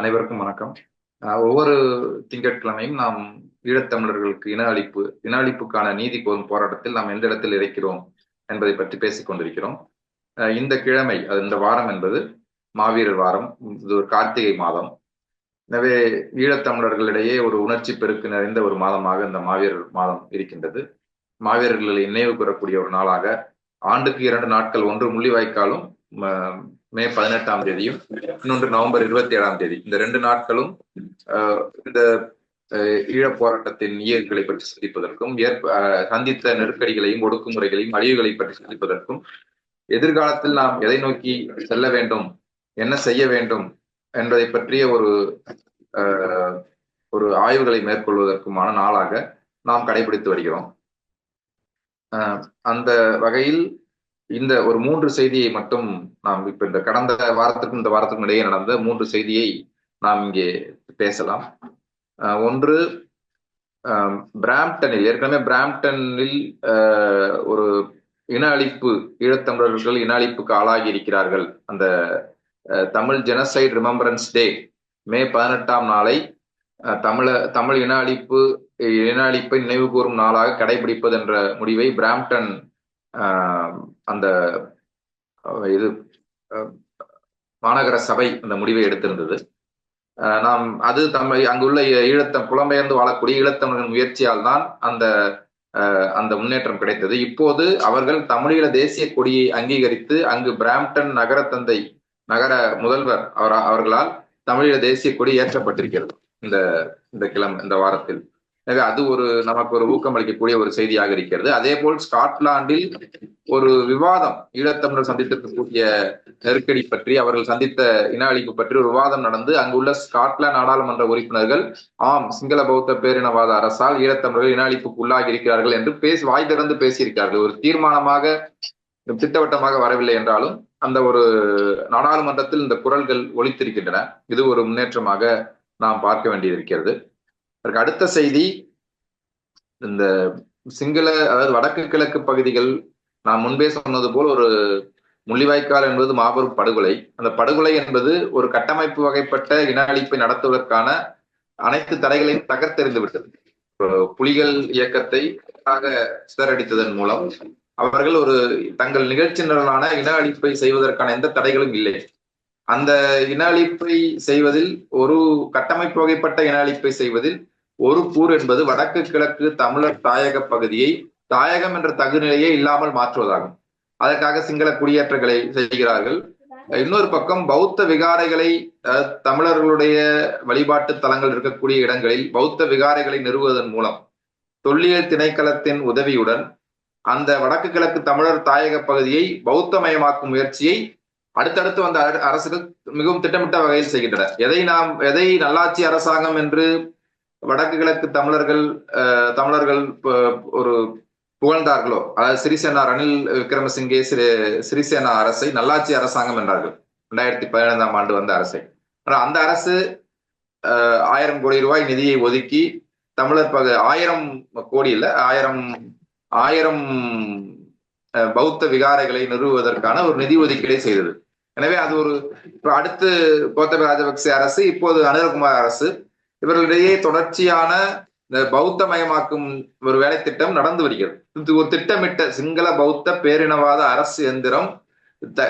அனைவருக்கும் வணக்கம். ஒவ்வொரு திங்கட்கிழமையும் நாம் ஈழத்தமிழர்களுக்கு இன அழிப்பு இன அழிப்புக்கான நீதி கோரும் போராட்டத்தில் நாம் எந்த இடத்தில் இருக்கிறோம் என்பதை பற்றி பேசிக் கொண்டிருக்கிறோம். இந்த கிழமை அது இந்த வாரம் என்பது மாவீரர் வாரம் இது ஒரு கார்த்திகை மாதம். எனவே ஈழத்தமிழர்களிடையே ஒரு உணர்ச்சி பெருக்கு நிறைந்த ஒரு மாதமாக இந்த மாவீரர் மாதம் இருக்கின்றது. மாவீரர்களை நினைவு கூறக்கூடிய ஒரு நாளாக ஆண்டுக்கு இரண்டு நாட்கள் ஒன்று முள்ளிவாய்க்காலும் மே பதினெட்டாம் தேதியும் இன்னொன்று நவம்பர் இருபத்தி ஏழாம் தேதி. இந்த ரெண்டு நாட்களும் இந்த ஈழப் போராட்டத்தின் இயல்களை பற்றி சிந்திப்பதற்கும் ஏற்ப சந்தித்த நெருக்கடிகளையும் ஒடுக்குமுறைகளையும் அழிவுகளை பற்றி சிந்திப்பதற்கும் எதிர்காலத்தில் நாம் எதை நோக்கி செல்ல வேண்டும் என்ன செய்ய வேண்டும் என்பதை பற்றிய ஒரு ஒரு ஆய்வுகளை மேற்கொள்வதற்குமான நாளாக நாம் கடைபிடித்து வருகிறோம். அந்த வகையில் இந்த ஒரு மூன்று செய்தியை மட்டும் நாம் இப்ப இந்த கடந்த வாரத்துக்கும் இந்த வாரத்துக்கும் இடையே நடந்த மூன்று செய்தியை நாம் இங்கே பேசலாம். ஒன்று பிராம்டனில் ஏற்கனவே பிராம்டனில் ஒரு இன அழிப்பு ஈழத்தமிழர்கள் இன அழிப்புக்கு ஆளாகி இருக்கிறார்கள் அந்த Tamil genocide remembrance day May பதினெட்டாம் நாளை தமிழ தமிழ் இன அழிப்பு இன அழிப்பை நினைவு கூறும் நாளாக கடைபிடிப்பது என்ற முடிவை பிராம்டன் அந்த இது மாநகர சபை அந்த முடிவை எடுத்திருந்தது. நாம் அது தம்மை அங்குள்ள ஈழத்தம் புலம்பெயர்ந்து வாழக்கூடிய ஈழத்தமிழர்களின் முயற்சியால் தான் அந்த அந்த முன்னேற்றம் கிடைத்தது. இப்போது அவர்கள் தமிழீழ தேசிய கொடியை அங்கீகரித்து அங்கு பிராம்டன் நகர தந்தை நகர முதல்வர் அவர் அவர்களால் தமிழீழ தேசிய கொடி ஏற்றப்பட்டிருக்கிறது. இந்த இந்த கிழமை இந்த வாரத்தில். எனவே அது ஒரு நமக்கு ஒரு ஊக்கம் அளிக்கக்கூடிய ஒரு செய்தியாக இருக்கிறது. அதே போல் ஸ்காட்லாண்டில் ஒரு விவாதம் ஈழத்தமிழர் சந்தித்திருக்கக்கூடிய நெருக்கடி பற்றி அவர்கள் சந்தித்த இன அழிப்பு பற்றி ஒரு விவாதம் நடந்து அங்குள்ள ஸ்காட்லாந்து நாடாளுமன்ற உறுப்பினர்கள் ஆம் சிங்கள பௌத்த பேரினவாத அரசால் ஈழத்தமிழர்கள் இன அழிப்புக்கு உள்ளாகி இருக்கிறார்கள் என்று பேசி வாய் திறந்து பேசியிருக்கிறார்கள். ஒரு தீர்மானமாக திட்டவட்டமாக வரவில்லை என்றாலும் அந்த ஒரு நாடாளுமன்றத்தில் இந்த குரல்கள் ஒழித்திருக்கின்றன இது ஒரு முன்னேற்றமாக நாம் பார்க்க வேண்டியிருக்கிறது. அதற்கு அடுத்த செய்தி இந்த சிங்கள அதாவது வடக்கு கிழக்கு பகுதிகள் நான் முன்பே சொன்னது போல் ஒரு முள்ளிவாய்க்கால் என்பது மாபெரும் படுகொலை. அந்த படுகொலை என்பது ஒரு கட்டமைப்பு வகைப்பட்ட இன அழிப்பை நடத்துவதற்கான அனைத்து தடைகளையும் தகர்த்தெறிந்து விட்டது. புலிகள் இயக்கத்தை சிதறடித்ததன் மூலம் அவர்கள் ஒரு தங்கள் நிகழ்ச்சி நிரலான இன அழிப்பை செய்வதற்கான எந்த தடைகளும் இல்லை. அந்த இன அழிப்பை செய்வதில் ஒரு கட்டமைப்பு வகைப்பட்ட இன அழிப்பை செய்வதில் ஒரு கூர் என்பது வடக்கு கிழக்கு தமிழர் தாயக பகுதியை தாயகம் என்ற தகுநிலையே இல்லாமல் மாற்றுவதாகும். அதற்காக சிங்கள குடியேற்றங்களை செய்கிறார்கள். இன்னொரு பக்கம் பௌத்த விகாரைகளை தமிழர்களுடைய வழிபாட்டு தலங்கள் இருக்கக்கூடிய இடங்களில் பௌத்த விகாரைகளை நிறுவுவதன் மூலம் தொல்லியல் திணைக்களத்தின் உதவியுடன் அந்த வடக்கு கிழக்கு தமிழர் தாயக பகுதியை பௌத்தமயமாக்கும் முயற்சியை அடுத்தடுத்து வந்த அரசுகள் மிகவும் திட்டமிட்ட வகையில் செய்கின்றன எதை நாம் எதை நல்லாட்சி அரசாங்கம் என்று வடக்கு கிழக்கு தமிழர்கள் தமிழர்கள் ஒரு புகழ்ந்தார்களோ? அதாவது சிறிசேனா ரணில் விக்ரமசிங்கே சிறி சிறிசேனா அரசை நல்லாட்சி அரசாங்கம் என்றார்கள். ரெண்டாயிரத்தி பதினைந்தாம் ஆண்டு வந்த அரசை. ஆனால் அந்த அரசு ஆயிரம் கோடி ரூபாய் நிதியை ஒதுக்கி தமிழர் பக ஆயிரம் கோடி இல்லை ஆயிரம் ஆயிரம் பௌத்த விகாரைகளை நிறுவுவதற்கான ஒரு நிதி ஒதுக்கீடை செய்தது. எனவே அது ஒரு இப்போ அடுத்து கோத்தபய ராஜபக்சே அரசு இப்போது அனுரகுமார் அரசு இவர்களிடையே தொடர்ச்சியான பௌத்தமயமாக்கும் ஒரு வேலை திட்டம் நடந்து வருகிறது. இது ஒரு திட்டமிட்ட சிங்கள பௌத்த பேரினவாத அரசு எந்திரம்.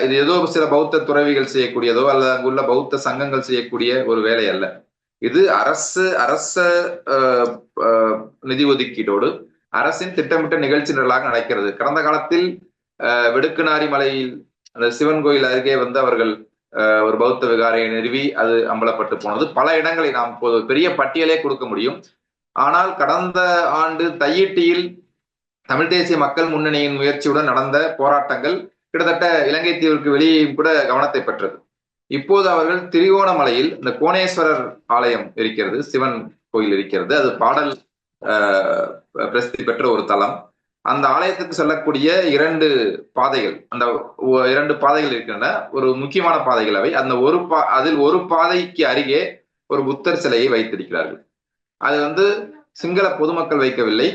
இது ஏதோ சில பௌத்த துறவிகள் செய்யக்கூடியதோ அல்லது அங்குள்ள பௌத்த சங்கங்கள் செய்யக்கூடிய ஒரு வேலை அல்ல. இது அரசு அரச நிதி ஒதுக்கீட்டோடு அரசின் திட்டமிட்ட நிகழ்ச்சி நிரலாக நடக்கிறது. கடந்த காலத்தில் வெடுக்குநாரி மலையில் அந்த சிவன் கோயில் அருகே வந்து அவர்கள் ஒரு பௌத்த விகாரையை நிறுவி அது அம்பலப்பட்டு போனது. பல இடங்களை நாம் பெரிய பட்டியலே கொடுக்க முடியும். ஆனால் கடந்த ஆண்டு தையிட்டியில் தமிழ் தேசிய மக்கள் முன்னணியின் முயற்சியுடன் நடந்த போராட்டங்கள் கிட்டத்தட்ட இலங்கை தீவிற்கு வெளியேயும் கூட கவனத்தை பெற்றது. இப்போது அவர்கள் திரிகோணமலையில் இந்த கோணேஸ்வரர் ஆலயம் இருக்கிறது சிவன் கோயில் இருக்கிறது. அது பாடல் பிரசித்தி பெற்ற ஒரு தலம். அந்த ஆலயத்துக்கு செல்லக்கூடிய இரண்டு பாதைகள் அந்த இரண்டு பாதைகள் இருக்கின்றன. ஒரு முக்கியமான பாதைகள் அவை. அந்த ஒரு பா அதில் ஒரு பாதைக்கு அருகே ஒரு புத்தர் சிலையை வைத்திருக்கிறார்கள். அது வந்து சிங்கள பொதுமக்கள் வைக்கவில்லை.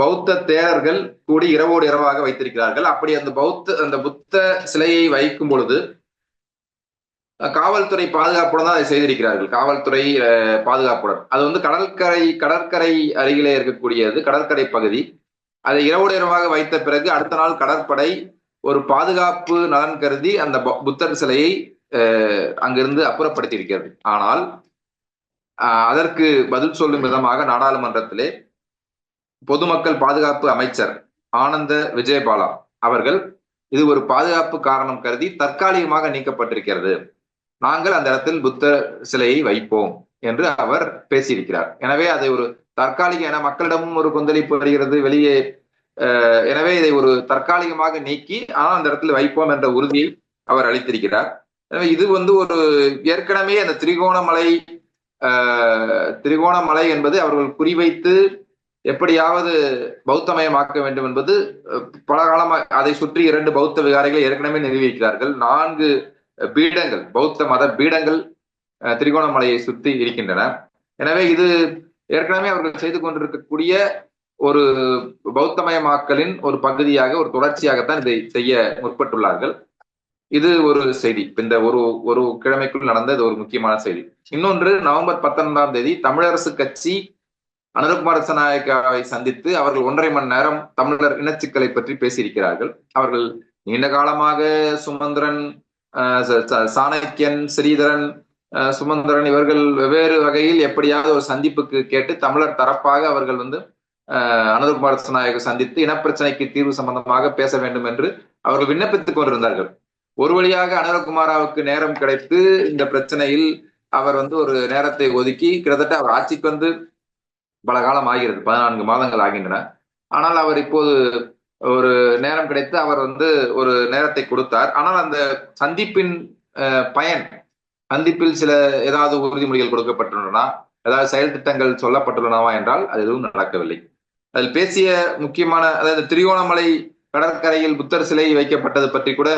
பௌத்த தேரர்கள் கூடி இரவோடு இரவாக வைத்திருக்கிறார்கள். அப்படி அந்த பௌத்த அந்த புத்த சிலையை வைக்கும் பொழுது காவல்துறை பாதுகாப்புடன் தான் அதை செய்திருக்கிறார்கள். காவல்துறை பாதுகாப்புடன். அது வந்து கடற்கரை கடற்கரை அருகிலே இருக்கக்கூடியது கடற்கரை பகுதி. அதை இரவோடு இரவாக வைத்த பிறகு அடுத்த நாள் கடற்படை ஒரு பாதுகாப்பு நலன் கருதி அந்த புத்தர் சிலையை அங்கிருந்து அப்புறப்படுத்தி இருக்கிறது ஆனால் அதற்கு பதில் சொல்லும் விதமாக நாடாளுமன்றத்திலே பொதுமக்கள் பாதுகாப்பு அமைச்சர் ஆனந்த விஜயபாலா அவர்கள் இது ஒரு பாதுகாப்பு காரணம் கருதி தற்காலிகமாக நீக்கப்பட்டிருக்கிறது. நாங்கள் அந்த இடத்தில் புத்த சிலையை வைப்போம் என்று அவர் பேசியிருக்கிறார். எனவே அதை ஒரு தற்காலிக என மக்களிடமும் ஒரு கொந்தளிப்பு வருகிறது. வெளியே எனவே இதை ஒரு தற்காலிகமாக நீக்கி ஆனால் அந்த இடத்துல வைப்போம் என்ற உறுதியை அவர் அளித்திருக்கிறார். எனவே இது வந்து ஒரு ஏற்கனவே அந்த திரிகோணமலை திரிகோணமலை என்பது அவர்கள் குறிவைத்து எப்படியாவது பௌத்தமயமாக்க வேண்டும் என்பது பல காலமாக அதை சுற்றி இரண்டு பௌத்த விகாரிகளை ஏற்கனவே நிறுவியிருக்கிறார்கள் நான்கு பீடங்கள் பௌத்த மத பீடங்கள் திரிகோணமலையை சுற்றி இருக்கின்றன. எனவே இது ஏற்கனவே அவர்கள் செய்து கொண்டிருக்கக்கூடிய ஒரு பௌத்தமயமாக்கலின் ஒரு பகுதியாக ஒரு தொடர்ச்சியாகத்தான் இதை செய்ய முற்பட்டுள்ளார்கள். இது ஒரு செய்தி. இந்த ஒரு ஒரு கிழமைக்குள் நடந்த இது ஒரு முக்கியமான செய்தி. இன்னொன்று நவம்பர் பத்தொன்பதாம் தேதி தமிழரசு கட்சி அனுரகுமார் ரசநாயக்காவை சந்தித்து அவர்கள் ஒன்றரை மணி நேரம் தமிழர் இனச்சிக்கலை பற்றி பேசியிருக்கிறார்கள். அவர்கள் நீண்ட காலமாக சுமந்திரன் சாணக்கியன் ஸ்ரீதரன் சுமந்திரன் இவர்கள் வெவ்வேறு வகையில் எப்படியாவது ஒரு சந்திப்புக்கு கேட்டு தமிழர் தரப்பாக அவர்கள் வந்து அனந்தகுமார் ரசநாயக சந்தித்து இனப்பிரச்சனைக்கு தீர்வு சம்பந்தமாக பேச வேண்டும் என்று அவர்கள் விண்ணப்பித்துக் கொண்டிருந்தார்கள். ஒரு வழியாக அனந்தகுமாராவுக்கு நேரம் கிடைத்து இந்த பிரச்சனையில் அவர் வந்து ஒரு நேரத்தை ஒதுக்கி கிட்டத்தட்ட அவர் ஆட்சிக்கு வந்து பல காலம் ஆகிறது. பதினான்கு மாதங்கள் ஆகின்றன. ஆனால் அவர் இப்போது ஒரு நேரம் கிடைத்து அவர் வந்து ஒரு நேரத்தை கொடுத்தார். ஆனால் அந்த சந்திப்பின் பயன் சந்திப்பில் சில ஏதாவது உறுதிமொழிகள் கொடுக்கப்பட்டுள்ளன ஏதாவது செயல் திட்டங்கள் சொல்லப்பட்டுள்ளனவா என்றால் அது எதுவும் நடக்கவில்லை. அதில் பேசிய முக்கியமான அதாவது திரிகோணமலை கடற்கரையில் புத்தர் சிலை வைக்கப்பட்டது பற்றி கூட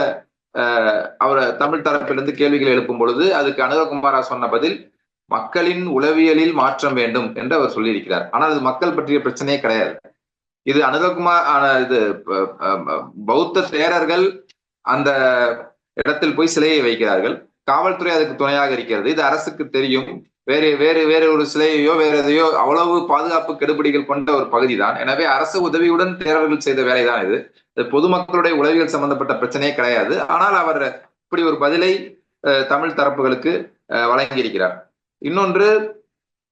அவர் தமிழ் தரப்பிலிருந்து கேள்விகள் எழுப்பும் பொழுது அதுக்கு அனுரகுமாரா சொன்ன பதில் மக்களின் உளவியலில் மாற்றம் வேண்டும் என்று அவர் சொல்லியிருக்கிறார். ஆனால் அது மக்கள் பற்றிய பிரச்சனையே கிடையாது. இது அனுரகுமார் இது பௌத்த தேரர்கள் அந்த இடத்தில் போய் சிலையை வைக்கிறார்கள். காவல்துறை அதுக்கு துணையாக இருக்கிறது. இது அரசுக்கு தெரியும். வேறு வேறு வேறு ஒரு சிலையையோ வேற எதையோ அவ்வளவு பாதுகாப்பு கெடுபிடிகள் கொண்ட ஒரு பகுதி தான் எனவே அரசு உதவியுடன் தேரர்கள் செய்த வேலைதான் இது. பொதுமக்களுடைய உளவியல் சம்பந்தப்பட்ட பிரச்சனையே கிடையாது. ஆனால் அவர் இப்படி ஒரு பதிலை தமிழ் தரப்புகளுக்கு வழங்கியிருக்கிறார். இன்னொன்று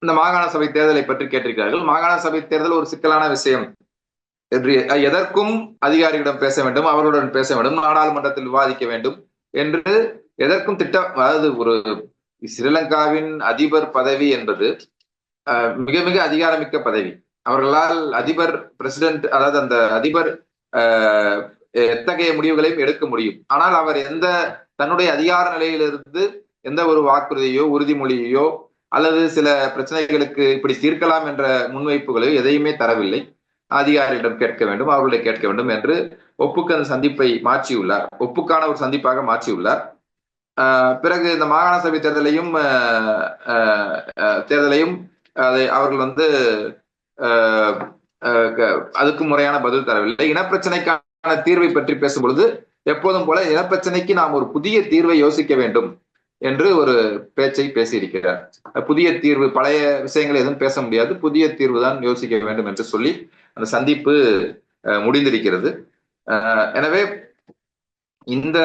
இந்த மாகாண சபை தேர்தலை பற்றி கேட்டிருக்கிறார்கள். மாகாண சபை தேர்தல் ஒரு சிக்கலான விஷயம். என்று எதற்கும் அதிகாரிகளிடம் பேச வேண்டும் அவர்களுடன் பேச வேண்டும் நாடாளுமன்றத்தில் விவாதிக்க வேண்டும் என்று எதற்கும் திட்டம் அதாவது ஒரு ஸ்ரீலங்காவின் அதிபர் பதவி என்பது மிக மிக அதிகாரமிக்க பதவி. அவர்களால் அதிபர் பிரசிடென்ட் அதாவது அந்த அதிபர் எத்தகைய முடிவுகளையும் எடுக்க முடியும். ஆனால் அவர் எந்த தன்னுடைய அதிகார நிலையிலிருந்து எந்த ஒரு வாக்குறுதியோ உறுதிமொழியோ அல்லது சில பிரச்சனைகளுக்கு இப்படி தீர்க்கலாம் என்ற முன்வைப்புகளோ எதையுமே தரவில்லை. அதிகாரிகளிடம் கேட்க வேண்டும் அவர்களை கேட்க வேண்டும் என்று ஒப்புக்கு அந்த சந்திப்பை மாற்றியுள்ளார். ஒப்புக்கான ஒரு சந்திப்பாக மாற்றியுள்ளார். பிறகு இந்த மாகாண சபை தேர்தலையும் தேர்தலையும் அதை அவர்கள் வந்து அதுக்கு முறையான பதில் தரவில்லை. இனப்பிரச்சனைக்கான தீர்வை பற்றி பேசும்பொழுது எப்போதும் போல இனப்பிரச்சனைக்கு நாம் ஒரு புதிய தீர்வை யோசிக்க வேண்டும் என்று ஒரு பேச்சை பேசியிருக்கிறார். புதிய தீர்வு பழைய விஷயங்களை எதுவும் பேச முடியாது. புதிய தீர்வு தான் யோசிக்க வேண்டும் என்று சொல்லி அந்த சந்திப்பு முடிந்திருக்கிறது. எனவே இந்த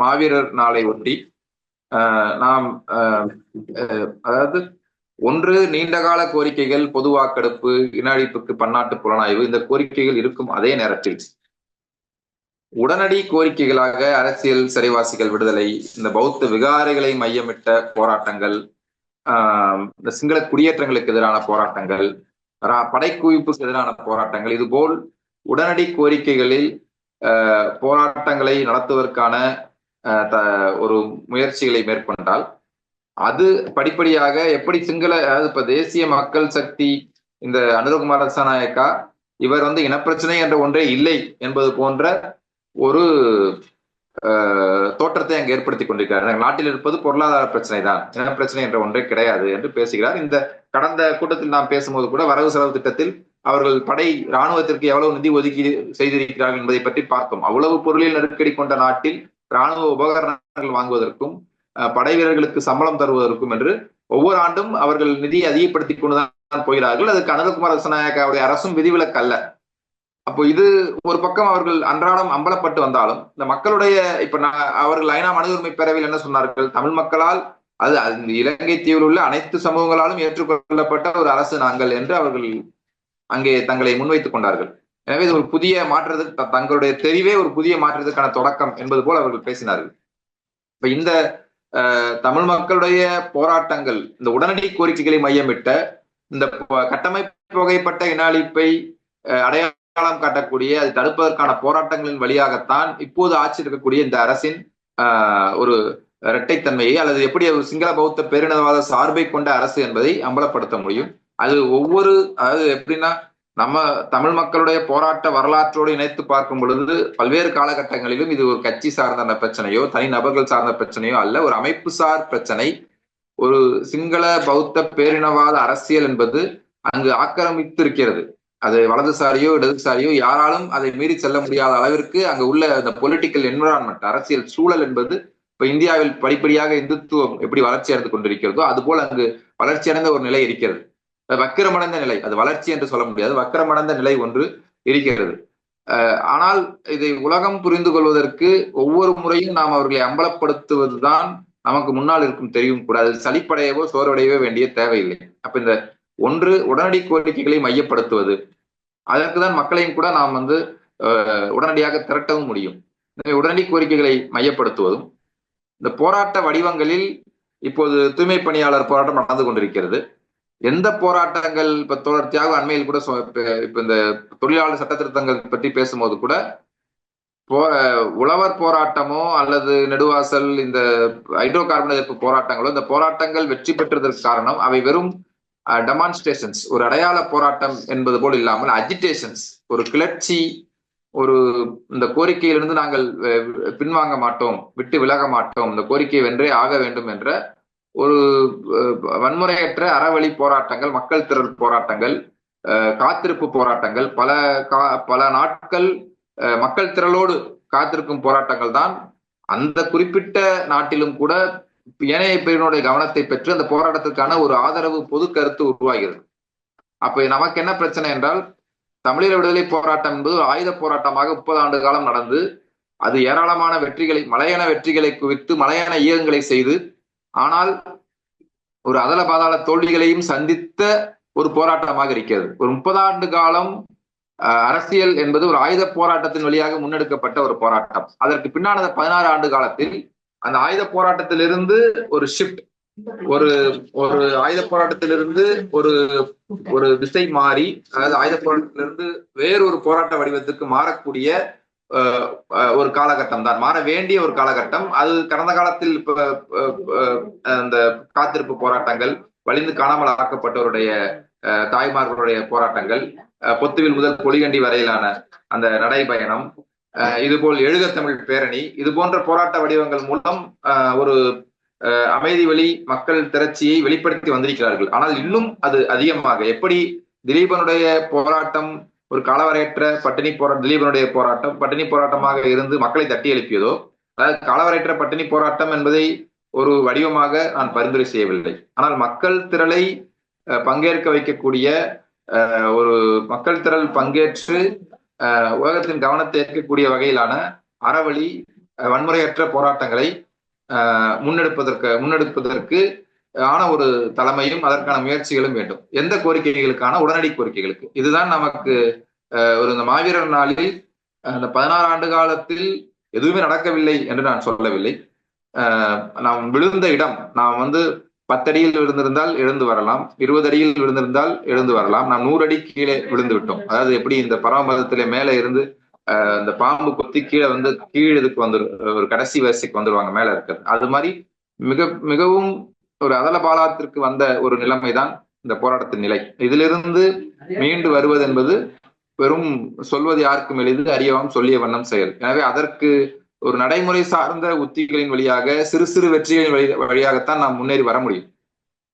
மாவீரர் நாளை ஒட்டி நாம் அதாவது ஒன்று நீண்டகால கோரிக்கைகள் பொது வாக்கெடுப்பு இனஅழிப்புக்கு பன்னாட்டு புலனாய்வு இந்த கோரிக்கைகள் இருக்கும் அதே நேரத்தில். உடனடி கோரிக்கைகளாக அரசியல் சிறைவாசிகள் விடுதலை இந்த பௌத்த விகாரைகளை மையமிட்ட போராட்டங்கள் இந்த சிங்கள குடியேற்றங்களுக்கு எதிரான போராட்டங்கள் படைக்குவிப்புக்கு எதிரான போராட்டங்கள் இதுபோல் உடனடி கோரிக்கைகளில் போராட்டங்களை நடத்துவதற்கான ஒரு முயற்சிகளை மேற்கொண்டால் அது படிப்படியாக எப்படி சிங்கள அதாவது இப்ப தேசிய மக்கள் சக்தி இந்த அனுரகுமார சனாயக்கா இவர் வந்து இனப்பிரச்சனை என்ற ஒன்றே இல்லை என்பது போன்ற ஒரு தோற்றத்தை அங்கு ஏற்படுத்தி கொண்டிருக்கிறார். நாட்டில் இருப்பது பொருளாதார பிரச்சனை தான். இனப்பிரச்சனை என்ற ஒன்றே கிடையாது என்று பேசுகிறார். இந்த கடந்த கூட்டத்தில் நாம் பேசும்போது கூட வரவு செலவு திட்டத்தில் அவர்கள் படை இராணுவத்திற்கு எவ்வளவு நிதி ஒதுக்கீடு செய்திருக்கிறார்கள் என்பதை பற்றி பார்த்தோம். அவ்வளவு பொருளில் நெருக்கடி கொண்ட நாட்டில் இராணுவ உபகரணங்கள் வாங்குவதற்கும் படை வீரர்களுக்கு சம்பளம் தருவதற்கும் என்று ஒவ்வொரு ஆண்டும் அவர்கள் நிதியை அதிகப்படுத்திக் கொண்டுதான் போகிறார்கள். அதுக்கு அனந்தகுமார் ரசநாயக்காவுடைய அரசும் விதிவிலக்கு அல்ல. அப்போ இது ஒரு பக்கம் அவர்கள் அன்றாடம் அம்பலப்பட்டு வந்தாலும் இந்த மக்களுடைய இப்ப அவர்கள் ஐநா மனித உரிமை பேரவையில் என்ன சொன்னார்கள்? தமிழ் மக்களால் அது இலங்கை தீவில் உள்ள அனைத்து சமூகங்களாலும் ஏற்றுக்கொள்ளப்பட்ட ஒரு அரசு நாங்கள் என்று அவர்கள் அங்கே தங்களை முன்வைத்துக் கொண்டார்கள். எனவே இது ஒரு புதிய மாற்றத்துக்கு தங்களுடைய தெரிவே ஒரு புதிய மாற்றத்துக்கான தொடக்கம் என்பது போல் அவர்கள் பேசினார்கள். இப்ப இந்த தமிழ் மக்களுடைய போராட்டங்கள் இந்த உடனடி கோரிக்கைகளை மையமிட்ட இந்த கட்டமைப்பு வகைப்பட்ட இனாளிப்பை அடையாளம் காட்டக்கூடிய அதை தடுப்பதற்கான போராட்டங்களின் வழியாகத்தான் இப்போது ஆட்சி இருக்கக்கூடிய இந்த அரசின் ஒரு இரட்டைத்தன்மையை அல்லது எப்படி ஒரு சிங்கள பௌத்த பேரினவாத சார்பை கொண்ட அரசு என்பதை அம்பலப்படுத்த முடியும். அது ஒவ்வொரு அதாவது எப்படின்னா நம்ம தமிழ் மக்களுடைய போராட்ட வரலாற்றோடு இணைத்து பார்க்கும் பொழுது பல்வேறு காலகட்டங்களிலும் இது ஒரு கட்சி சார்ந்த பிரச்சனையோ தனி நபர்கள் சார்ந்த பிரச்சனையோ அல்ல ஒரு அமைப்பு சார் பிரச்சனை. ஒரு சிங்கள பௌத்த பேரினவாத அரசியல் என்பது அங்கு ஆக்கிரமித்து இருக்கிறது அது வலதுசாரியோ இடதுசாரியோ யாராலும் அதை மீறி செல்ல முடியாத அளவிற்கு அங்கு உள்ள அந்த பொலிட்டிக்கல் என்விரான்மெண்ட் அரசியல் சூழல் என்பது இப்ப இந்தியாவில் படிப்படியாக இந்துத்துவம் எப்படி வளர்ச்சி அடைந்து கொண்டிருக்கிறதோ அதுபோல் அங்கு வளர்ச்சி அடைந்த ஒரு நிலை இருக்கிறது. வக்கிரமடைந்த நிலை அது வளர்ச்சி என்று சொல்ல முடியாது வக்கிரமடைந்த நிலை ஒன்று இருக்கிறது. ஆனால் இதை உலகம் புரிந்து கொள்வதற்கு ஒவ்வொரு முறையும் நாம் அவர்களை அம்பலப்படுத்துவதுதான் நமக்கு முன்னால் இருக்கும் தெரியும் கூட. அது சளிப்படையவோ சோர்வடையவோ வேண்டிய தேவையில்லை. அப்ப இந்த ஒன்று உடனடி கோரிக்கைகளை மையப்படுத்துவது அதற்கு தான் மக்களையும் கூட நாம் வந்து உடனடியாக திரட்டவும் முடியும். உடனடி கோரிக்கைகளை மையப்படுத்துவதும் இந்த போராட்ட வடிவங்களில் இப்போது தூய்மை பணியாளர் போராட்டம் நடந்து கொண்டிருக்கிறது. எந்த போராட்டங்கள் இப்ப தொடர்ச்சியாக அண்மையில் கூட இப்ப இந்த தொழிலாளர் சட்ட திருத்தங்கள் பற்றி பேசும்போது கூட உழவர் போராட்டமோ அல்லது நெடுவாசல் இந்த ஹைட்ரோ கார்பன் எதிர்ப்பு போராட்டங்களோ இந்த போராட்டங்கள் வெற்றி பெற்றதற்கு காரணம் அவை வெறும் டெமான்ஸ்ட்ரேஷன்ஸ் ஒரு அடையாள போராட்டம் என்பது போல் இல்லாமல் அஜிடேஷன்ஸ் ஒரு கிளர்ச்சி ஒரு இந்த கோரிக்கையிலிருந்து நாங்கள் பின்வாங்க மாட்டோம் விட்டு விலக மாட்டோம் இந்த கோரிக்கையை வென்றே ஆக வேண்டும் என்ற ஒரு வன்முறையற்ற அறவழி போராட்டங்கள் மக்கள் திரள் போராட்டங்கள் காத்திருப்பு போராட்டங்கள் பல கா பல நாட்கள் மக்கள் திரளோடு காத்திருக்கும் போராட்டங்கள் தான். அந்த குறிப்பிட்ட நாட்டிலும் கூட ஏனைய பிரிவினுடைய கவனத்தை பெற்று அந்த போராட்டத்திற்கான ஒரு ஆதரவு பொது கருத்து உருவாகிறது. அப்ப நமக்கு என்ன பிரச்சனை என்றால் தமிழீழ விடுதலை போராட்டம் என்பது ஆயுத போராட்டமாக முப்பது ஆண்டு காலம் நடந்து அது ஏராளமான வெற்றிகளை மலையான வெற்றிகளை குவித்து மலையான இயக்கங்களை செய்து ஆனால் ஒரு அதல பாதாள தோல்விகளையும் சந்தித்த ஒரு போராட்டமாக இருக்கிறது. ஒரு முப்பது ஆண்டு காலம் அரசியல் என்பது ஒரு ஆயுத போராட்டத்தின் வழியாக முன்னெடுக்கப்பட்ட ஒரு போராட்டம். அதற்கு பின்னான பதினாறு ஆண்டு காலத்தில் அந்த ஆயுத போராட்டத்திலிருந்து ஒரு ஷிஃப்ட் ஒரு ஒரு ஆயுத போராட்டத்திலிருந்து ஒரு ஒரு திசை மாறி அதாவது ஆயுத போராட்டத்திலிருந்து வேறொரு போராட்ட வடிவத்துக்கு மாறக்கூடிய ஒரு காலகட்டம் தான். மாற வேண்டிய ஒரு காலகட்டம். அது கடந்த காலத்தில் அந்த காத்திருப்பு போராட்டங்கள் வலிந்து காணாமல் ஆக்கப்பட்டவருடைய தாய்மார்களுடைய போராட்டங்கள் பொத்துவில் முதல் பொலிகண்டி வரையிலான அந்த நடைபயணம் இதுபோல் எழுக தமிழ் பேரணி இது போன்ற போராட்ட வடிவங்கள் மூலம் ஒரு அமைதி வழி மக்கள் திரட்சியை வெளிப்படுத்தி வந்திருக்கிறார்கள். ஆனால் இன்னும் அது அதிகமாக எப்படி திலீபனுடைய போராட்டம் ஒரு காலவரையற்ற பட்டினி போராட்டம் திலீபனுடைய போராட்டம் பட்டினி போராட்டமாக இருந்து மக்களை தட்டி எழுப்பியதோ அதாவது காலவரையற்ற பட்டினி போராட்டம் என்பதை ஒரு வடிவமாக நான் பரிந்துரை செய்யவில்லை. ஆனால் மக்கள் திரளை பங்கேற்க வைக்கக்கூடிய ஒரு மக்கள் திரள் பங்கேற்று உலகத்தின் கவனத்தை ஏற்கக்கூடிய வகையிலான அறவழி வன்முறையற்ற போராட்டங்களை முன்னெடுப்பதற்கு முன்னெடுப்பதற்கு ஆன ஒரு தலைமையும் அதற்கான முயற்சிகளும் வேண்டும். எந்த கோரிக்கைகளுக்கான உடனடி கோரிக்கைகளுக்கு. இதுதான் நமக்கு ஒரு இந்த மாவீரர் நாளில் அந்த பதினாறு ஆண்டு காலத்தில் எதுவுமே நடக்கவில்லை என்று நான் சொல்லவில்லை. நாம் விழுந்த இடம் நாம் வந்து பத்தடியில் விழுந்திருந்தால் எழுந்து வரலாம் இருபது அடியில் விழுந்திருந்தால் எழுந்து வரலாம் நாம் நூறு அடி கீழே விழுந்து விட்டோம். அதாவது எப்படி இந்த பரமபதத்திலே மேலே இருந்து இந்த பாம்பு கொத்தி கீழே வந்து கீழ் இதுக்கு வந்துரு ஒரு கடைசி வரிசைக்கு வந்துடுவாங்க மேல இருக்கிறது. அது மாதிரி மிக மிகவும் ஒரு அதல பாலாத்திற்கு வந்த ஒரு நிலைமைதான் இந்த போராட்டத்தின் நிலை. இதிலிருந்து மீண்டு வருவது என்பது வெறும் சொல்வது யாருக்கும் எளிது அறியவும் சொல்லிய வண்ணம் செயல். எனவே அதற்கு ஒரு நடைமுறை சார்ந்த உத்திகளின் வழியாக சிறு சிறு வெற்றிகளின் வழி வழியாகத்தான் நாம் முன்னேறி வர முடியும்.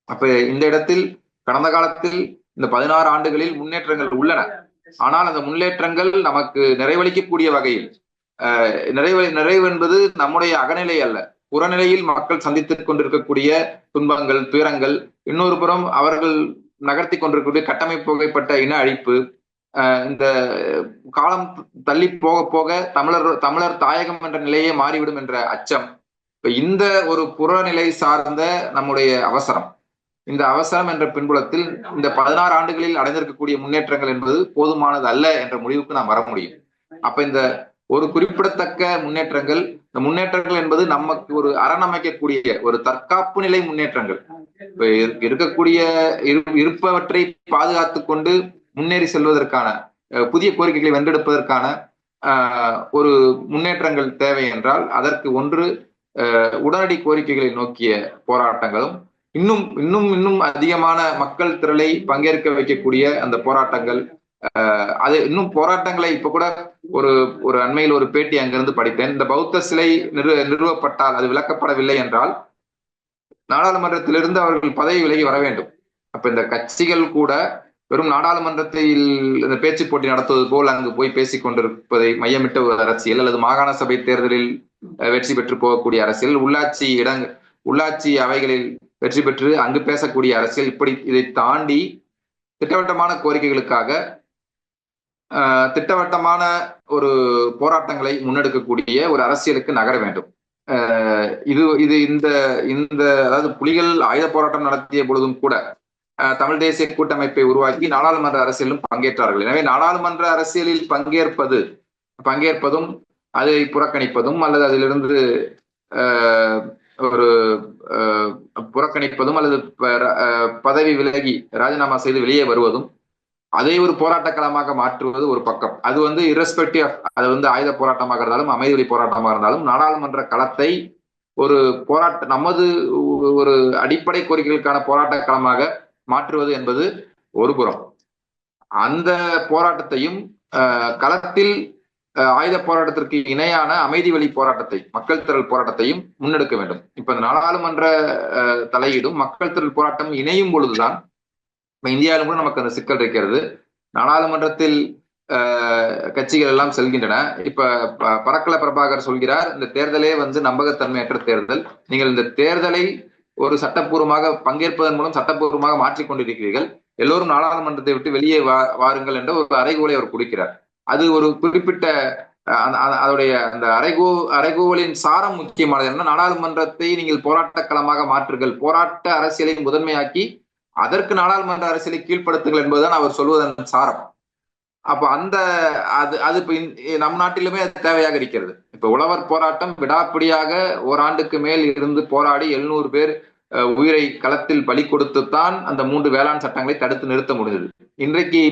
அப்ப இந்த இடத்தில் கடந்த காலத்தில் இந்த பதினாறு ஆண்டுகளில் முன்னேற்றங்கள் உள்ளன. ஆனால் அந்த முன்னேற்றங்கள் நமக்கு நிறைவளிக்கக்கூடிய வகையில் நிறைவு நிறைவு என்பது நம்முடைய அகநிலை அல்ல. புறநிலையில் மக்கள் சந்தித்துக் கொண்டிருக்கக்கூடிய துன்பங்கள் துயரங்கள் இன்னொரு புறம் அவர்கள் நகர்த்தி கொண்டிருக்கக்கூடிய கட்டமைப்பு வகைப்பட்ட இன அழிப்பு இந்த காலம் தள்ளி போக போக தமிழர் தமிழர் தாயகம் என்ற நிலையே மாறிவிடும் என்ற அச்சம் இப்ப இந்த ஒரு புறநிலை சார்ந்த நம்முடைய அவசரம். இந்த அவசரம் என்ற பின்புலத்தில் இந்த பதினாறு ஆண்டுகளில் அடைந்திருக்கக்கூடிய முன்னேற்றங்கள் என்பது போதுமானது அல்ல என்ற முடிவுக்கு நாம் வர முடியும். அப்ப இந்த ஒரு குறிப்பிடத்தக்க முன்னேற்றங்கள். இந்த முன்னேற்றங்கள் என்பது நமக்கு ஒரு அரணமைக்கக்கூடிய ஒரு தற்காப்பு நிலை முன்னேற்றங்கள். இருக்கக்கூடிய இருப்பவற்றை பாதுகாத்து கொண்டு முன்னேறி செல்வதற்கான புதிய கோரிக்கைகளை வென்றெடுப்பதற்கான ஒரு முன்னேற்றங்கள் தேவை என்றால் அதற்கு ஒன்று உடனடி கோரிக்கைகளை நோக்கிய போராட்டங்களும் இன்னும் இன்னும் இன்னும் அதிகமான மக்கள் திரளை பங்கேற்க வைக்கக்கூடிய அந்த போராட்டங்கள் அது இன்னும் போராட்டங்களை இப்ப கூட ஒரு ஒரு அண்மையில் ஒரு பேட்டி அங்கிருந்து படித்தேன் இந்த பௌத்த சிலை நிறு நிறுவப்பட்டால் அது விளக்கப்படவில்லை என்றால் நாடாளுமன்றத்திலிருந்து அவர்கள் பதவி விலகி வர வேண்டும். அப்ப இந்த கட்சிகள் கூட வெறும் நாடாளுமன்றத்தில் இந்த பேச்சு போட்டி நடத்துவது போல் அங்கு போய் பேசிக் கொண்டிருப்பதை மையமிட்ட ஒரு அரசியல் அல்லது மாகாண சபை தேர்தலில் வெற்றி பெற்று போகக்கூடிய அரசியல். உள்ளாட்சி இடங் உள்ளாட்சி அவைகளில் வெற்றி பெற்று அங்கு பேசக்கூடிய அரசியல். இப்படி இதை தாண்டி திட்டவட்டமான கோரிக்கைகளுக்காக திட்டவட்டமான ஒரு போராட்டங்களை முன்னெடுக்கக்கூடிய ஒரு அரசியலுக்கு நகர வேண்டும். இது இது இந்த இந்த அதாவது புலிகள் ஆயுத போராட்டம் நடத்திய பொழுதும் கூட தமிழ் தேசிய கூட்டமைப்பை உருவாக்கி நாடாளுமன்ற அரசியலும் பங்கேற்றார்கள். எனவே நாடாளுமன்ற அரசியலில் பங்கேற்பது பங்கேற்பதும் அதை புறக்கணிப்பதும் அல்லது அதிலிருந்து ஒரு புறக்கணிப்பதும் அல்லது பதவி விலகி ராஜினாமா செய்து வெளியே வருவதும் அதை ஒரு போராட்ட களமாக மாற்றுவது ஒரு பக்கம். அது வந்து இரஸ்பெக்டிவ் ஆஃப் அது வந்து ஆயுத போராட்டமாக இருந்தாலும் அமைதி வழி போராட்டமாக இருந்தாலும் நாடாளுமன்ற களத்தை ஒரு போராட்ட நமது ஒரு அடிப்படை கோரிக்கைகளுக்கான போராட்ட களமாக மாற்றுவது என்பது ஒரு புறம். அந்த போராட்டத்தையும் களத்தில் ஆயுத போராட்டத்திற்கு இணையான அமைதி வழி போராட்டத்தை மக்கள் திரள் போராட்டத்தையும் முன்னெடுக்க வேண்டும். இப்ப இந்த நாடாளுமன்ற தலையீடும் மக்கள் திரள் போராட்டம் இணையும் பொழுதுதான் இப்ப இந்தியாவிலும் கூட நமக்கு அந்த சிக்கல் இருக்கிறது. நாடாளுமன்றத்தில் கட்சிகள் எல்லாம் செல்கின்றன. இப்ப பறக்கல பிரபாகர் சொல்கிறார் இந்த தேர்தலே வந்து நம்பகத்தன்மையற்ற தேர்தல். நீங்கள் இந்த தேர்தலை ஒரு சட்டப்பூர்வமாக பங்கேற்பதன் மூலம் சட்டப்பூர்வமாக மாற்றிக் கொண்டிருக்கிறீர்கள். எல்லோரும் நாடாளுமன்றத்தை விட்டு வெளியே வா வாருங்கள் என்ற ஒரு அறைகோலை அவர் கொடுக்கிறார். அது ஒரு குறிப்பிட்ட அதோடைய அந்த அரைகோ அரைகோவலின் சாரம் முக்கியமானது என்ன நாடாளுமன்றத்தை நீங்கள் போராட்ட களமாக மாற்றுங்கள். போராட்ட அரசியலை முதன்மையாக்கி அதற்கு நாடாளுமன்ற அரசியலை கீழ்ப்படுத்துங்கள் என்பதுதான் அவர் சொல்வதன் சாரம். அப்ப அந்த அது அது இப்ப நம் நாட்டிலுமே அது தேவையாக இருக்கிறது. இப்ப உழவர் போராட்டம் விடாப்பிடியாக ஓராண்டுக்கு மேல் இருந்து போராடி எழுநூறு பேர் உயிரை களத்தில் பலி கொடுத்துத்தான் அந்த மூன்று வேளாண் சட்டங்களை தடுத்து நிறுத்த முடிந்தது. இன்றைக்கு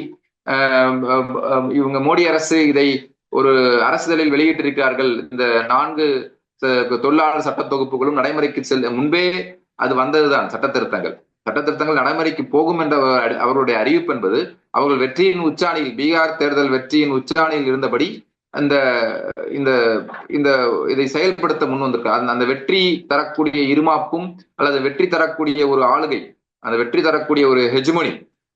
இவங்க மோடி அரசு இதை ஒரு அரசுதலில் வெளியிட்டிருக்கிறார்கள். இந்த நான்கு தொழிலாளர் சட்ட தொகுப்புகளும் நடைமுறைக்கு செல் முன்பே அது வந்ததுதான் சட்ட திருத்தங்கள். சட்ட திருத்தங்கள் நடைமுறைக்கு போகும் என்ற அவருடைய அறிவிப்பு என்பது அவர்கள் வெற்றியின் உச்சாணியில் பீகார் தேர்தல் வெற்றியின் உச்சாணியில் இருந்தபடி அந்த இந்த இந்த இதை செயல்படுத்த முன் வந்திருக்கார் அந்த வெற்றி தரக்கூடிய இருமாப்பும் அல்லது வெற்றி தரக்கூடிய ஒரு ஆளுகை அந்த வெற்றி தரக்கூடிய ஒரு ஹெஜ்மொனி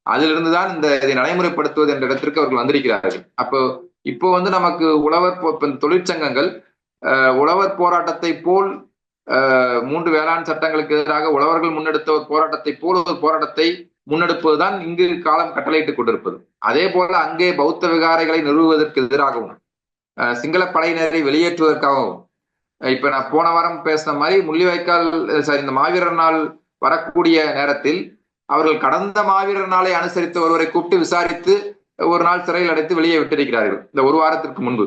அதிலிருந்து தான் இந்த இதை நடைமுறைப்படுத்துவது என்ற இடத்திற்கு அவர்கள் வந்திருக்கிறார்கள். அப்போ இப்போ வந்து நமக்கு உழவர் தொழிற்சங்கங்கள் உழவர் போராட்டத்தை போல் மூன்று வேளாண் சட்டங்களுக்கு எதிராக உழவர்கள் முன்னெடுத்த ஒரு போராட்டத்தை போல ஒரு போராட்டத்தை முன்னெடுப்பதுதான் இங்கு காலம் கட்டளையிட்டுக் கொண்டிருப்பது. அதே போல அங்கே பௌத்த விகாரைகளை நிறுவுவதற்கு எதிராகவும் சிங்கள படையினரை வெளியேற்றுவதற்காகவும். இப்ப நான் போன வாரம் பேசின மாதிரி முள்ளிவாய்க்கால் சாரி இந்த மாவீரர் நாள் வரக்கூடிய நேரத்தில் அவர்கள் கடந்த மாவீரர் நாளை அனுசரித்த ஒருவரை கூப்பிட்டு விசாரித்து ஒரு நாள் சிறையில் அடைத்து வெளியே விட்டிருக்கிறார்கள் இந்த ஒரு வாரத்திற்கு முன்பு.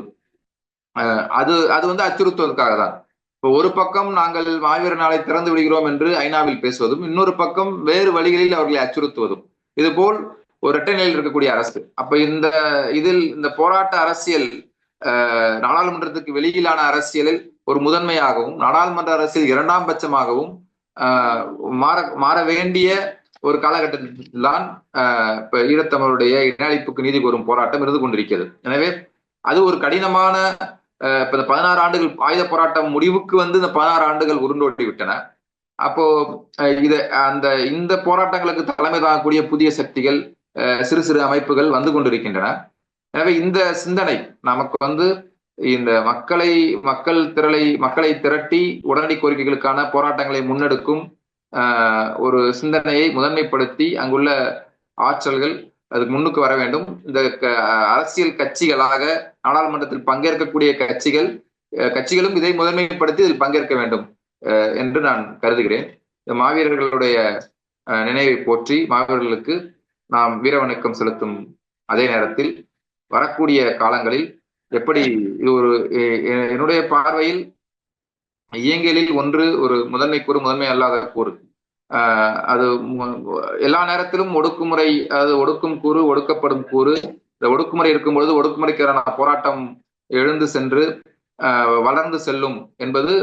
அது அது வந்து அச்சுறுத்துவதற்காக தான் இப்போ ஒரு பக்கம் நாங்கள் மாவீரர் நாளை திறந்து விடுகிறோம் என்று ஐநாவில் பேசுவதும் இன்னொரு பக்கம் வேறு வழிகளில் அவர்களை அச்சுறுத்துவதும். இது போல் ஒரு இரட்டை நிலையில் இருக்கக்கூடிய அரசு. அப்ப இந்த இதில் இந்த போராட்ட அரசியல் நாடாளுமன்றத்துக்கு வெளியிலான அரசியலில் ஒரு முதன்மையாகவும் நாடாளுமன்ற அரசியல் இரண்டாம் பட்சமாகவும் மாற மாற வேண்டிய ஒரு காலகட்டத்தில் தான் இப்ப ஈழத்தமிழருடைய இனஅழிப்புக்கு நீதி கோரும் போராட்டம் இருந்து கொண்டிருக்கிறது. எனவே அது ஒரு கடினமான இப்ப இந்த பதினாறு ஆண்டுகள் ஆயுத போராட்டம் முடிவுக்கு வந்து இந்த பதினாறு ஆண்டுகள் உருண்டோட்டி விட்டன அப்போ இது அந்த இந்த போராட்டங்களுக்கு தலைமை தாங்கக்கூடிய புதிய சக்திகள் சிறு சிறு அமைப்புகள் வந்து கொண்டிருக்கின்றன. எனவே இந்த சிந்தனை நமக்கு வந்து இந்த மக்களை மக்கள் திரளை மக்களை திரட்டி உடனடி கோரிக்கைகளுக்கான போராட்டங்களை முன்னெடுக்கும் ஒரு சிந்தனையை முதன்மைப்படுத்தி அங்குள்ள ஆற்றல்கள் அதுக்கு முன்னுக்கு வர வேண்டும். இந்த அரசியல் கட்சிகளாக நாடாளுமன்றத்தில் பங்கேற்கக்கூடிய கட்சிகள் கட்சிகளும் இதை முதன்மைப்படுத்தி இதில் பங்கேற்க வேண்டும் என்று நான் கருதுகிறேன். இந்த மாவீரர்களுடைய நினைவை போற்றி மாவீரர்களுக்கு நாம் வீரவணக்கம் செலுத்தும் அதே நேரத்தில் வரக்கூடிய காலங்களில் எப்படி இது ஒரு என்னுடைய பார்வையில் இயங்கியலில் ஒன்று ஒரு முதன்மை கூறு முதன்மை அல்லாத கூறு. அது எல்லா நேரத்திலும் ஒடுக்குமுறை அது ஒடுக்கும் கூறு ஒடுக்கப்படும் கூறு இந்த ஒடுக்குமுறை இருக்கும் பொழுது ஒடுக்குமுறைக்கான போராட்டம் எழுந்து சென்று வளர்ந்து செல்லும் என்பது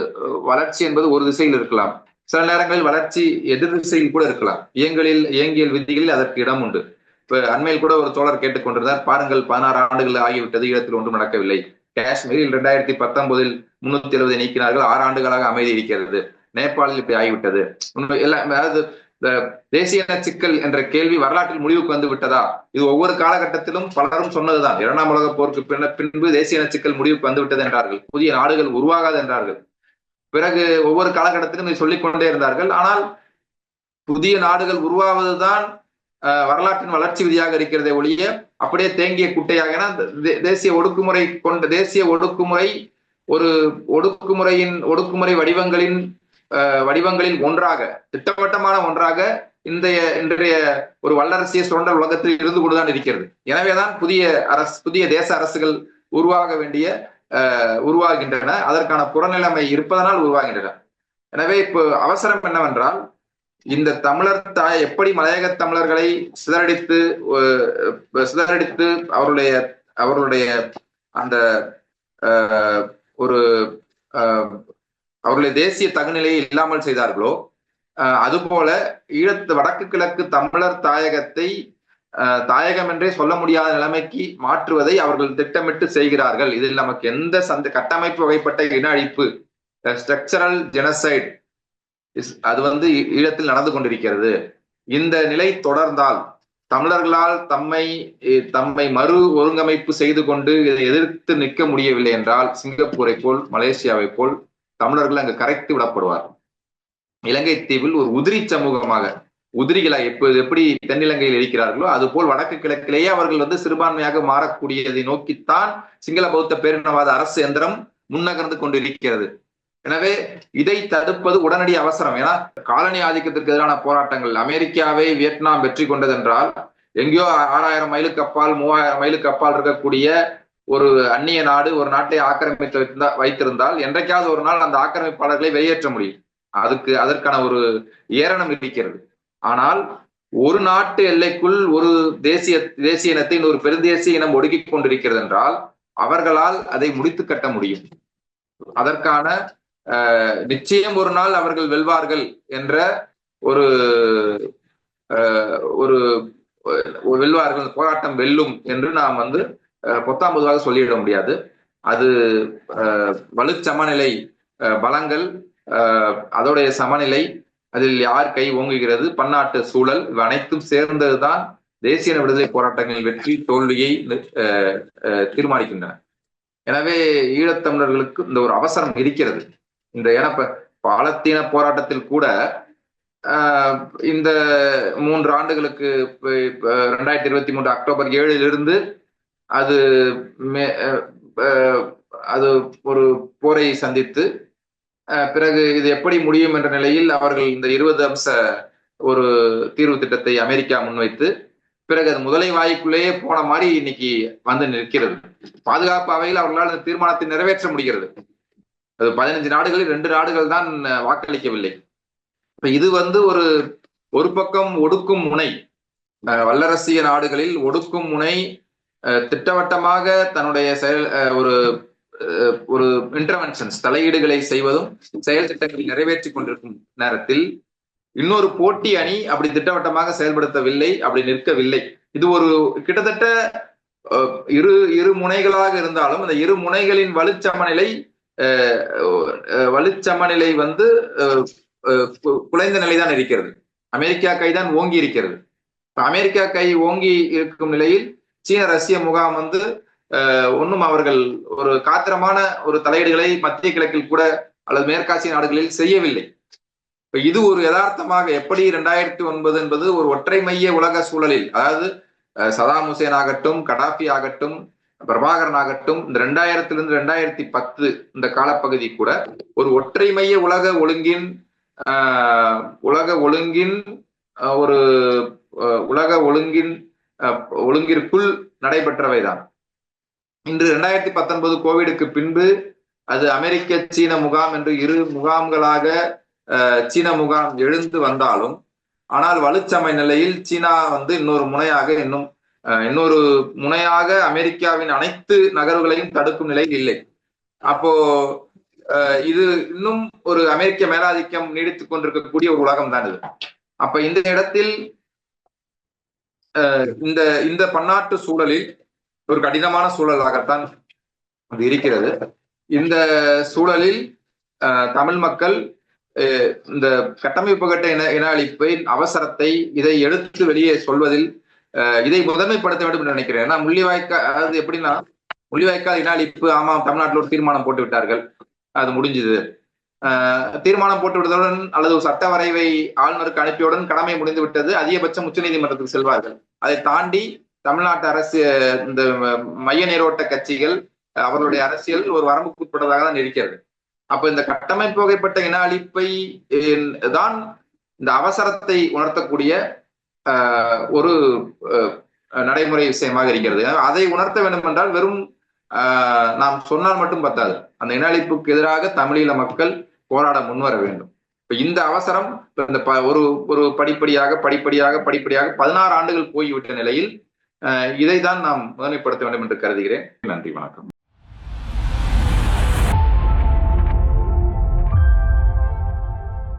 வளர்ச்சி என்பது ஒரு திசையில் இருக்கலாம். சில நேரங்களில் வளர்ச்சி எதிர் திசையில் கூட இருக்கலாம். இயங்கலில் இயங்கியல் விதிகளில் அதற்கு இடம் உண்டு. இப்ப அண்மையில் கூட ஒரு தோழர் கேட்டுக்கொண்டிருந்தார் பாருங்கள் பதினாறு ஆண்டுகள் ஆகிவிட்டது ஈழத்தில் ஒன்றும் நடக்கவில்லை. காஷ்மீரில் இரண்டாயிரத்தி பத்தொன்பதில் முன்னூத்தி எழுபதை நீக்கினார்கள் ஆறு ஆண்டுகளாக அமைதி இருக்கிறது. நேபாளில் இப்படி ஆகிவிட்டது. எல்லாம் அதாவது இந்த தேசிய சிக்கல் என்ற கேள்வி வரலாற்றில் முடிவுக்கு வந்து விட்டதா? இது ஒவ்வொரு காலகட்டத்திலும் பலரும் சொன்னதுதான். இரண்டாம் உலக போருக்கு பின்பு தேசிய சிக்கல் முடிவுக்கு வந்து விட்டது என்றார்கள். புதிய நாடுகள் உருவாகாது என்றார்கள். பிறகு ஒவ்வொரு காலகட்டத்திலும் இதை சொல்லிக்கொண்டே இருந்தார்கள். ஆனால் புதிய நாடுகள் உருவாவதுதான் வரலாற்றின் வளர்ச்சி விதியாக இருக்கிறதே ஒழிய அப்படியே தேங்கிய குட்டையாக தேசிய ஒடுக்குமுறை கொண்ட தேசிய ஒடுக்குமுறை ஒரு ஒடுக்குமுறையின் ஒடுக்குமுறை வடிவங்களின் வடிவங்களில் ஒன்றாக திட்டவட்டமான ஒன்றாக இன்றைய இன்றைய ஒரு வல்லரசிய சுரண்டல் உலகத்தில் இருந்து கொண்டுதான் இருக்கிறது. எனவேதான் புதிய அரசு புதிய தேச அரசுகள் உருவாக வேண்டிய உருவாகின்றன. அதற்கான புறநிலைமை இருப்பதனால் உருவாகின்றன. எனவே இப்போ அவசரம் என்னவென்றால் இந்த தமிழர் தாய் எப்படி மலையக தமிழர்களை சிதறடித்து சிதறடித்து அவருடைய அவருடைய அந்த ஒரு அவர்களுடைய தேசிய தகுநிலையை இல்லாமல் செய்தார்களோ அதுபோல ஈழத்து வடக்கு கிழக்கு தமிழர் தாயகத்தை தாயகம் என்றே சொல்ல முடியாத நிலைமைக்கு மாற்றுவதை அவர்கள் திட்டமிட்டு செய்கிறார்கள். இதில் நமக்கு எந்த சந்த கட்டமைப்பு வகைப்பட்ட இன அழிப்பு ஸ்ட்ரக்சரல் ஜெனசைட் அது வந்து ஈழத்தில் நடந்து கொண்டிருக்கிறது. இந்த நிலை தொடர்ந்தால் தமிழர்களால் தம்மை தம்மை மறு ஒருங்கமைப்பு செய்து கொண்டு இதை எதிர்த்து நிற்க முடியவில்லை என்றால் சிங்கப்பூரை போல் மலேசியாவை போல் தமிழர்கள் அங்கு கரைத்து விடப்படுவார் இலங்கை தீவில் ஒரு உதிரி சமூகமாக உதிரிகளாக எப்போது எப்படி தென்னிலங்கையில் இருக்கிறார்களோ அது போல் வடக்கு கிழக்கிலேயே அவர்கள் வந்து சிறுபான்மையாக மாறக்கூடியதை நோக்கித்தான் சிங்கள பௌத்த பேரினவாத அரசு எந்திரம் முன்னகர்ந்து கொண்டு இருக்கிறது எனவே இதை தடுப்பது உடனடி அவசரம். ஏன்னா காலனி ஆதிக்கத்திற்கு எதிரான போராட்டங்கள் அமெரிக்காவை வியட்நாம் வெற்றி கொண்டதென்றால் எங்கேயோ ஆறாயிரம் மைலுக்கு அப்பால் மூவாயிரம் மைலுக்கு அப்பால் இருக்கக்கூடிய ஒரு அந்நிய நாடு ஒரு நாட்டை ஆக்கிரமித்து வைத்திருந்தால் என்றைக்காவது ஒரு நாள் அந்த ஆக்கிரமிப்பாளர்களை வெளியேற்ற முடியும். அதுக்கு அதற்கான ஒரு ஏரணம் இருக்கிறது. ஆனால் ஒரு நாட்டு எல்லைக்குள் ஒரு தேசிய தேசிய இனத்தை ஒரு பெருந்தேசிய இனம் ஒடுக்கிக் கொண்டிருக்கிறது என்றால் அவர்களால் அதை முடித்து கட்ட முடியும். அதற்கான நிச்சயம் ஒரு நாள் அவர்கள் வெல்வார்கள் என்ற ஒரு ஒரு வெல்வார்கள் போராட்டம் வெல்லும் என்று நாம் வந்து பொத்தாம் பொதுவாக சொல்லிவிட முடியாது. அது வலு சமநிலை பலங்கள் அதோடைய சமநிலை அதில் யார் கை ஓங்குகிறது பன்னாட்டு சூழல் இவை அனைத்தும் சேர்ந்ததுதான் தேசிய விடுதலை போராட்டங்களின் வெற்றி தோல்வியை தீர்மானிக்கின்றன. எனவே ஈழத்தமிழர்களுக்கு இந்த ஒரு அவசரம் இருக்கிறது. இந்த ஏன்னா பாலத்தீன போராட்டத்தில் கூட இந்த மூன்று ஆண்டுகளுக்கு ரெண்டாயிரத்தி இருபத்தி மூன்று அக்டோபர் ஏழிலிருந்து அது அது ஒரு போரை சந்தித்து பிறகு இது எப்படி முடியும் என்ற நிலையில் அவர்கள் இந்த இருபது அம்ச ஒரு தீர்வு திட்டத்தை அமெரிக்கா முன்வைத்து பிறகு அது முதலை வாய்க்குள்ளேயே போன மாதிரி இன்னைக்கு வந்து நிற்கிறது. பாதுகாப்பு அவையில் அவர்களால் அந்த தீர்மானத்தை நிறைவேற்ற முடிகிறது. அது பதினஞ்சு நாடுகளில் ரெண்டு நாடுகள் தான் வாக்களிக்கவில்லை. இப்ப இது வந்து ஒரு ஒரு பக்கம் ஒடுக்கும் முனை வல்லரசிய நாடுகளில் ஒடுக்கும் முனை திட்டவட்டமாக தன்னுடைய செயல் ஒரு ஒரு இன்டர்வென்ஷன்ஸ் தலையீடுகளை செய்வதும் செயல் திட்டங்களை நிறைவேற்றி கொண்டிருக்கும் நேரத்தில் இன்னொரு போட்டி அணி அப்படி திட்டவட்டமாக செயல்படுத்தவில்லை அப்படி நிற்கவில்லை. இது ஒரு கிட்டத்தட்ட இரு இரு முனைகளாக இருந்தாலும் அந்த இரு முனைகளின் வலுச்சமநிலை வலுச்சமநிலை வந்து குலைந்த நிலைதான் இருக்கிறது. அமெரிக்கா கைதான் ஓங்கி இருக்கிறது. அமெரிக்கா கை ஓங்கி இருக்கும் நிலையில் சீன ரஷ்ய முகாம் வந்து ஒன்றும் அவர்கள் ஒரு காத்திரமான ஒரு தலையீடுகளை மத்திய கிழக்கில் கூட அல்லது மேற்காசிய நாடுகளில் செய்யவில்லை. இப்ப இது ஒரு யதார்த்தமாக எப்படி இரண்டாயிரத்தி ஒன்பது என்பது ஒரு ஒற்றை மைய உலக சூழலில் அதாவது சதாம் ஹுசேன் ஆகட்டும் கடாஃபி ஆகட்டும் பிரபாகரன் ஆகட்டும் இந்த ரெண்டாயிரத்திலிருந்து ரெண்டாயிரத்தி பத்து இந்த காலப்பகுதி கூட ஒரு ஒற்றை மைய உலக ஒழுங்கின் உலக ஒழுங்கின் ஒரு உலக ஒழுங்கின் ஒழுங்கிற்குள் நடைபெற்றவைதான். இன்று இரண்டாயிரத்தி பத்தொன்பது கோவிடுக்கு பின்பு அது அமெரிக்க சீன முகாம் என்று இரு முகாம்களாக சீன முகாம் எழுந்து வந்தாலும் ஆனால் வலுச்சமை நிலையில் சீனா வந்து இன்னொரு முனையாக இன்னும் இன்னொரு முனையாக அமெரிக்காவின் அனைத்து நகர்வுகளையும் தடுக்கும் நிலையில் இல்லை. அப்போ இது இன்னும் ஒரு அமெரிக்க மேலாதிக்கம் நீடித்துக் கொண்டிருக்கக்கூடிய ஒரு உலகம் தான் இது. அப்ப இந்த இடத்தில் இந்த இந்த பன்னாட்டு சூழலில் ஒரு கடினமான சூழலாகத்தான் அது இருக்கிறது. இந்த சூழலில் தமிழ் மக்கள் இந்த கட்டமைப்பு கட்ட இன இன அழிப்பை அவசரத்தை இதை எடுத்து வெளியே சொல்வதில் இதை முதன்மைப்படுத்த வேண்டும் என்று நினைக்கிறேன். ஏன்னா முள்ளிவாய்க்கால் அதாவது எப்படின்னா முள்ளிவாய்க்கால் இன அழிப்பு ஆமா தமிழ்நாட்டில் ஒரு தீர்மானம் போட்டு விட்டார்கள் அது முடிஞ்சது. தீர்மானம் போட்டு விட்டதுடன் அல்லது ஒரு சட்ட வரைவை ஆளுநருக்கு அனுப்பியவுடன் கடமை முடிந்து விட்டது அதிகபட்சம் உச்சநீதிமன்றத்துக்கு செல்வார்கள். அதை தாண்டி தமிழ்நாட்டு அரசு இந்த மைய நீரோட்ட கட்சிகள் அவர்களுடைய அரசியல் ஒரு வரம்புக்கு உட்பட்டதாக தான் இருக்கிறது. அப்ப இந்த கட்டமைப்பு வகைப்பட்ட இன அழிப்பை தான் இந்த அவசரத்தை உணர்த்தக்கூடிய ஒரு நடைமுறை விஷயமாக இருக்கிறது. அதை உணர்த்த வேண்டும் என்றால் வெறும் நாம் சொன்னால் மட்டும் பத்தாது. அந்த இன அழிப்புக்கு எதிராக தமிழீழ மக்கள் போராட முன்வர வேண்டும். இப்ப இந்த அவசரம் இந்த ஒரு ஒரு படிப்படியாக படிப்படியாக படிப்படியாக பதினாறு ஆண்டுகள் போய்விட்ட நிலையில் இதை தான் நாம் முதன்மைப்படுத்த வேண்டும் என்று கருதுகிறேன். நன்றி வணக்கம்.